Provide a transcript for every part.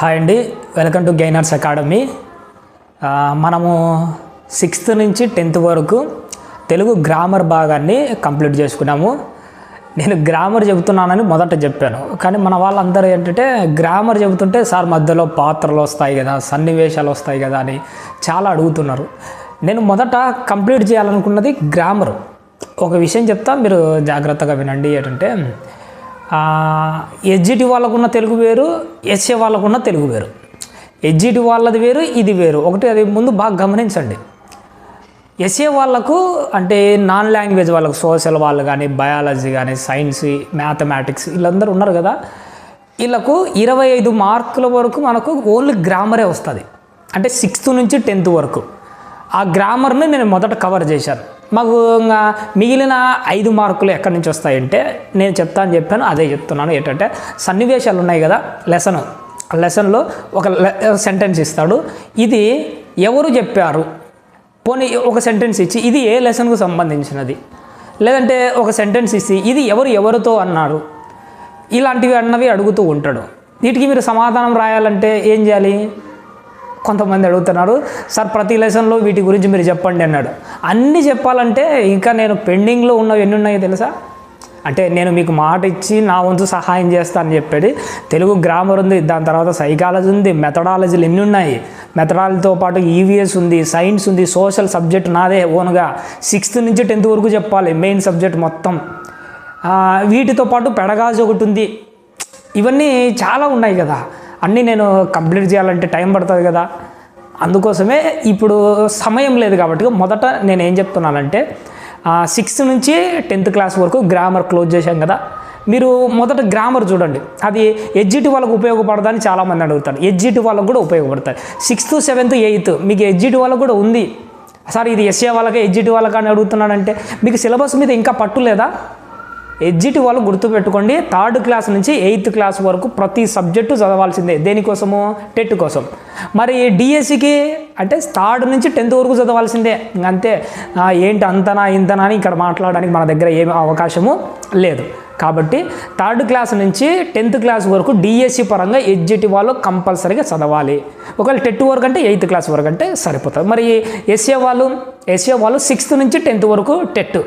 Hi అండి welcome to gainers academy. మనము sixth నుంచి టెన్త్ వరకు తెలుగు గ్రామర్ భాగాన్ని కంప్లీట్ చేసుకున్నాము. నేను గ్రామర్ చెబుతున్నానని మొదట చెప్పాను. కానీ మన వాళ్ళందరూ ఏంటంటే గ్రామర్ చెబుతుంటే సార్ మధ్యలో పాత్రలు వస్తాయి కదా సన్నివేశాలు వస్తాయి కదా అని చాలా అడుగుతున్నారు. నేను మొదట కంప్లీట్ చేయాలనుకున్నది గ్రామర్. ఒక విషయం చెప్తా మీరు జాగ్రత్తగా వినండి ఏంటంటే ఎడ్జిటి వాళ్ళకున్న తెలుగు వేరు ఎస్ఏ వాళ్ళకున్న తెలుగు వేరు. ఎడ్జిటి వాళ్ళది వేరు ఇది వేరు. ఒకటి అది ముందు బాగా గమనించండి. ఎస్ఏ వాళ్ళకు అంటే నాన్ లాంగ్వేజ్ వాళ్ళకు సోషల్ వాళ్ళు కానీ బయాలజీ కానీ సైన్స్ మ్యాథమెటిక్స్ వీళ్ళందరూ ఉన్నారు కదా. వీళ్ళకు ఇరవై ఐదు మార్కుల వరకు మనకు ఓన్లీ గ్రామరే వస్తుంది. అంటే సిక్స్త్ నుంచి టెన్త్ వరకు. ఆ గ్రామర్ని నేను మొదట కవర్ చేశాను. మాకు ఇంకా మిగిలిన ఐదు మార్కులు ఎక్కడి నుంచి వస్తాయంటే నేను చెప్తా అని చెప్పాను అదే చెప్తున్నాను. ఏంటంటే సన్నివేశాలు ఉన్నాయి కదా లెసన్. లెసన్లో ఒక సెంటెన్స్ ఇస్తాడు. ఇది ఎవరు చెప్పారు? పోనీ ఒక సెంటెన్స్ ఇచ్చి ఇది ఏ లెసన్కు సంబంధించినది? లేదంటే ఒక సెంటెన్స్ ఇచ్చి ఇది ఎవరు ఎవరితో అన్నారు? ఇలాంటివి అన్నవి అడుగుతూ ఉంటాడు. వీటికి మీరు సమాధానం రాయాలంటే ఏం చేయాలి? కొంతమంది అడుగుతున్నారు సార్ ప్రతి లెసన్లో వీటి గురించి మీరు చెప్పండి అన్నాడు. అన్నీ చెప్పాలంటే ఇంకా నేను పెండింగ్లో ఉన్నవి ఎన్ని ఉన్నాయో తెలుసా? అంటే నేను మీకు మాట ఇచ్చి నా వంతు సహాయం చేస్తానని చెప్పాడు తెలుగు గ్రామర్ ఉంది దాని తర్వాత సైకాలజీ ఉంది మెథడాలజీలు ఎన్ని ఉన్నాయి? మెథడాలజీతో పాటు ఈవీఎస్ ఉంది సైన్స్ ఉంది సోషల్ సబ్జెక్ట్ నాదే ఓన్గా. సిక్స్త్ నుంచి టెన్త్ వరకు చెప్పాలి మెయిన్ సబ్జెక్ట్ మొత్తం. వీటితో పాటు పెడగాజు ఒకటి ఉంది. ఇవన్నీ చాలా ఉన్నాయి కదా. అన్నీ నేను కంప్లీట్ చేయాలంటే టైం పడుతుంది కదా. అందుకోసమే ఇప్పుడు సమయం లేదు కాబట్టి మొదట నేను ఏం చెప్తున్నానంటే సిక్స్త్ నుంచి టెన్త్ క్లాస్ వరకు గ్రామర్ క్లోజ్ చేశాం కదా. మీరు మొదట గ్రామర్ చూడండి. అది ఎడ్జిటి వాళ్ళకు ఉపయోగపడదని చాలామంది అడుగుతారు. ఎడ్జిటి వాళ్ళకు కూడా ఉపయోగపడతాయి. సిక్స్త్ సెవెంత్ ఎయిత్ మీకు ఎడ్జిటి వాళ్ళకు కూడా ఉంది. సార్ ఇది ఎస్ఏ వాళ్ళకే ఎడ్జిటి వాళ్ళకా అని అడుగుతున్నాడంటే మీకు సిలబస్ మీద ఇంకా పట్టు లేదా? ఎగ్జిట్ వాళ్ళు గుర్తుపెట్టుకోండి థర్డ్ క్లాస్ నుంచి ఎయిత్ క్లాస్ వరకు ప్రతి సబ్జెక్టు చదవాల్సిందే. దేనికోసము టెట్ కోసం. మరి డిఎస్సికి అంటే థర్డ్ నుంచి టెన్త్ వరకు చదవాల్సిందే. అంతే. ఏంటి అంతనా ఇంతనా అని ఇక్కడ మాట్లాడడానికి మన దగ్గర ఏమి అవకాశము లేదు. కాబట్టి థర్డ్ క్లాస్ నుంచి టెన్త్ క్లాస్ వరకు డిఎస్సి పరంగా ఎడ్జిటి వాళ్ళు కంపల్సరీగా చదవాలి. ఒకవేళ టెట్ వరకు అంటే ఎయిత్ క్లాస్ వరకు అంటే సరిపోతుంది. మరి ఎస్ఏ వాళ్ళు? ఎస్ఏ వాళ్ళు సిక్స్త్ నుంచి టెన్త్ వరకు టెట్.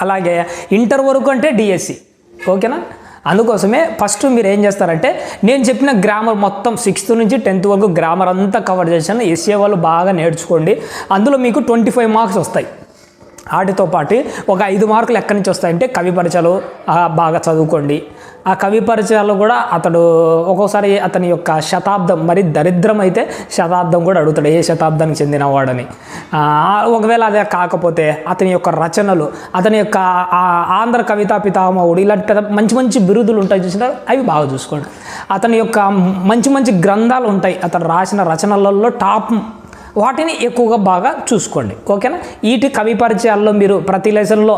అలాగే ఇంటర్ వరకు అంటే డిఎస్సి. ఓకేనా? అందుకోసమే ఫస్ట్ మీరు ఏం చేస్తారంటే నేను చెప్పిన గ్రామర్ మొత్తం సిక్స్త్ నుంచి టెన్త్ వరకు గ్రామర్ అంతా కవర్ చేశాను. ఎస్ఏ వాళ్ళు బాగా నేర్చుకోండి. అందులో మీకు ట్వంటీ ఫైవ్ మార్క్స్ వస్తాయి. వాటితో పాటు ఒక ఐదు మార్కులు ఎక్కడి నుంచి వస్తాయంటే కవి పరిచయాలు బాగా చదువుకోండి. ఆ కవి పరిచయాలు కూడా అతడు ఒక్కోసారి అతని యొక్క శతాబ్దం మరి దరిద్రం అయితే శతాబ్దం కూడా అడుగుతాడు ఏ శతాబ్దానికి చెందినవాడని. ఒకవేళ అదే కాకపోతే అతని యొక్క రచనలు అతని యొక్క ఆంధ్ర కవితా పితామహుడు ఇలాంటి మంచి మంచి బిరుదులు ఉంటాయి చూసినా అవి బాగా చూసుకోండి. అతని యొక్క మంచి మంచి గ్రంథాలు ఉంటాయి అతను రాసిన రచనలలో టాప్ వాటిని ఎక్కువగా బాగా చూసుకోండి. ఓకేనా? వీటి కవి పరిచయాల్లో మీరు ప్రతి లెసన్లో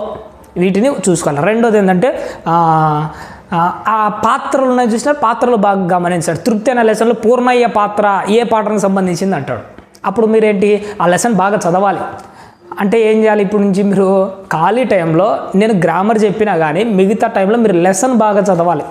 వీటిని చూసుకోవాలి. రెండోది ఏంటంటే ఆ, పాత్రలు ఉన్నాయి చూసిన పాత్రలు బాగా గమనించాడు. తృప్తి అనే లెసన్లో పూర్ణయ్య పాత్ర ఏ పాత్రకు సంబంధించింది అంటాడు. అప్పుడు మీరేంటి? ఆ లెసన్ బాగా చదవాలి. అంటే ఏం చేయాలి ఇప్పుడు నుంచి మీరు? ఖాళీ టైంలో నేను గ్రామర్ చెప్పినా కానీ మిగతా టైంలో మీరు లెసన్ బాగా చదవాలి.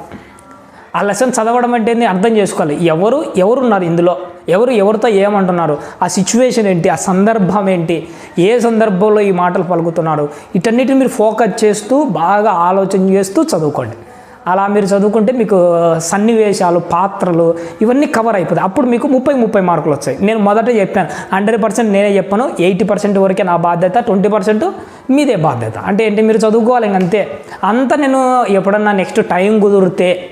ఆ లెసన్ చదవడం అంటే ఏంది? అర్థం చేసుకోవాలి. ఎవరు ఎవరున్నారు ఇందులో? ఎవరు ఎవరితో ఏమంటున్నారు? ఆ సిచ్యువేషన్ ఏంటి? ఆ సందర్భం ఏంటి? ఏ సందర్భంలో ఈ మాటలు పలుకుతున్నారు వీటన్నిటిని మీరు ఫోకస్ చేస్తూ బాగా ఆలోచన చేస్తూ చదువుకోండి. అలా మీరు చదువుకుంటే మీకు సన్నివేశాలు పాత్రలు ఇవన్నీ కవర్ అయిపోతాయి. అప్పుడు మీకు ముప్పై ముప్పై మార్కులు వచ్చాయి. నేను మొదట చెప్పాను హండ్రెడ్ పర్సెంట్ నేనే చెప్పాను ఎయిటీ పర్సెంట్ వరకే నా బాధ్యత ట్వంటీ పర్సెంట్ మీదే బాధ్యత. అంటే ఏంటి? మీరు చదువుకోవాలి అంతే. అంత నేను ఎప్పుడన్నా నెక్స్ట్ టైం కుదిరితే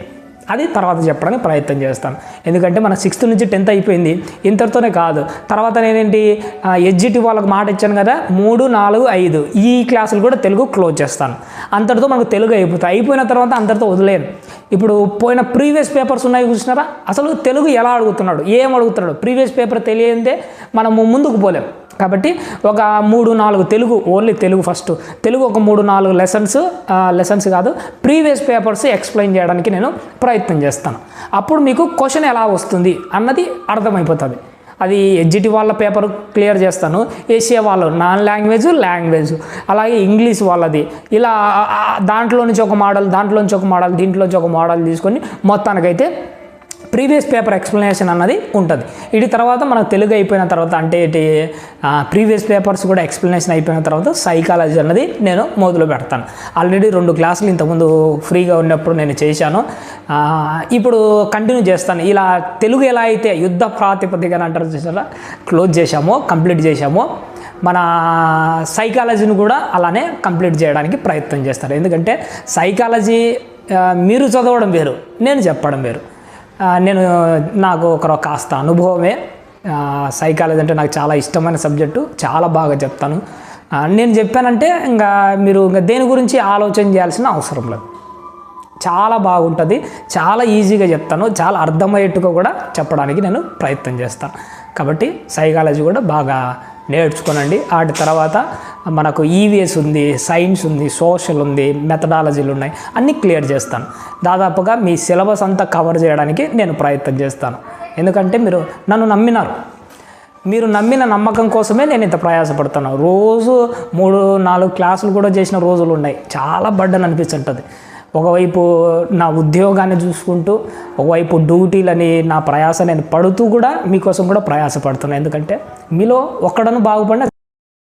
అది తర్వాత చెప్పడానికి ప్రయత్నం చేస్తాను ఎందుకంటే మన సిక్స్త్ నుంచి టెన్త్ అయిపోయింది. ఇంతటితోనే కాదు. తర్వాత నేనేంటి? ఎడ్జిటి వాళ్ళకి మాట ఇచ్చాను కదా మూడు నాలుగు ఐదు. ఈ క్లాసులు కూడా తెలుగు క్లోజ్ చేస్తాను. అంతటితో మనకు తెలుగు అయిపోతుంది. అయిపోయిన తర్వాత అంతటితో వదిలేను ఇప్పుడు పోయిన ప్రీవియస్ పేపర్స్ ఉన్నాయి చూసినారా? అసలు తెలుగు ఎలా అడుగుతున్నాడు? ఏం అడుగుతున్నాడు? ప్రీవియస్ పేపర్ తెలియందే మనము ముందుకు పోలేం. కాబట్టి ఒక మూడు నాలుగు తెలుగు ఓన్లీ తెలుగు ఫస్ట్ తెలుగు ఒక మూడు నాలుగు లెసన్స్ లెసన్స్ కాదు. ప్రీవియస్ పేపర్స్ ఎక్స్ప్లెయిన్ చేయడానికి నేను ప్రయత్నం చేస్తాను. అప్పుడు మీకు క్వశ్చన్ ఎలా వస్తుంది అన్నది అర్థమైపోతుంది. అది ఎడ్జిటి వాళ్ళ పేపర్ క్లియర్ చేస్తాను. ఏషియా వాళ్ళు నాన్ లాంగ్వేజ్ లాంగ్వేజ్ అలాగే ఇంగ్లీష్ వాళ్ళది. ఇలా దాంట్లో నుంచి ఒక మోడల్ దాంట్లో నుంచి ఒక మోడల్ దీంట్లో నుంచి ఒక మోడల్ తీసుకొని మొత్తానికైతే ప్రీవియస్ పేపర్ ఎక్స్ప్లెనేషన్ అన్నది ఉంటుంది. ఇది తర్వాత మనకు తెలుగు అయిపోయిన తర్వాత అంటే ప్రీవియస్ పేపర్స్ కూడా ఎక్స్ప్లెనేషన్ అయిపోయిన తర్వాత సైకాలజీ అన్నది నేను మొదలు పెడతాను. ఆల్రెడీ రెండు క్లాసులు ఇంతకుముందు ఫ్రీగా ఉన్నప్పుడు నేను చేశాను. ఇప్పుడు కంటిన్యూ చేస్తాను. ఇలా తెలుగు ఎలా అయితే యుద్ధ ప్రాతిపదికన అంటారు చేసారా క్లోజ్ చేశామో కంప్లీట్ చేశామో మన సైకాలజీని కూడా అలానే కంప్లీట్ చేయడానికి ప్రయత్నం చేస్తారు. ఎందుకంటే సైకాలజీ మీరు చదవడం వేరు నేను చెప్పడం వేరు. నేను నాకు ఒక కాస్త అనుభవమే. సైకాలజీ అంటే నాకు చాలా ఇష్టమైన సబ్జెక్టు చాలా బాగా చెప్తాను. నేను చెప్పానంటే ఇంకా మీరు ఇంకా దేని గురించి ఆలోచన చేయాల్సిన అవసరం లేదు. చాలా బాగుంటుంది. చాలా ఈజీగా చెప్తాను. చాలా అర్థమయ్యేట్టుగా కూడా చెప్పడానికి నేను ప్రయత్నం చేస్తాను కాబట్టి సైకాలజీ కూడా బాగా నేర్చుకోనండి. వాటి తర్వాత మనకు ఈవీఎస్ ఉంది సైన్స్ ఉంది సోషల్ ఉంది మెథడాలజీలు ఉన్నాయి. అన్నీ క్లియర్ చేస్తాను. దాదాపుగా మీ సిలబస్ అంతా కవర్ చేయడానికి నేను ప్రయత్నం చేస్తాను. ఎందుకంటే మీరు నన్ను నమ్మినారు. మీరు నమ్మిన నమ్మకం కోసమే నేను ఇంత ప్రయాసపడుతున్నాను. రోజు మూడు నాలుగు క్లాసులు కూడా చేసిన రోజులు ఉన్నాయి. చాలా బడ్డని అనిపిస్తుంటుంది ఒకవైపు నా ఉద్యోగాన్ని చూసుకుంటూ ఒకవైపు డ్యూటీలని నా ప్రయాస నేను పడుతూ కూడా మీకోసం కూడా ప్రయాసపడుతున్నాను ఎందుకంటే మీలో ఒక్కడను బాగుపడిన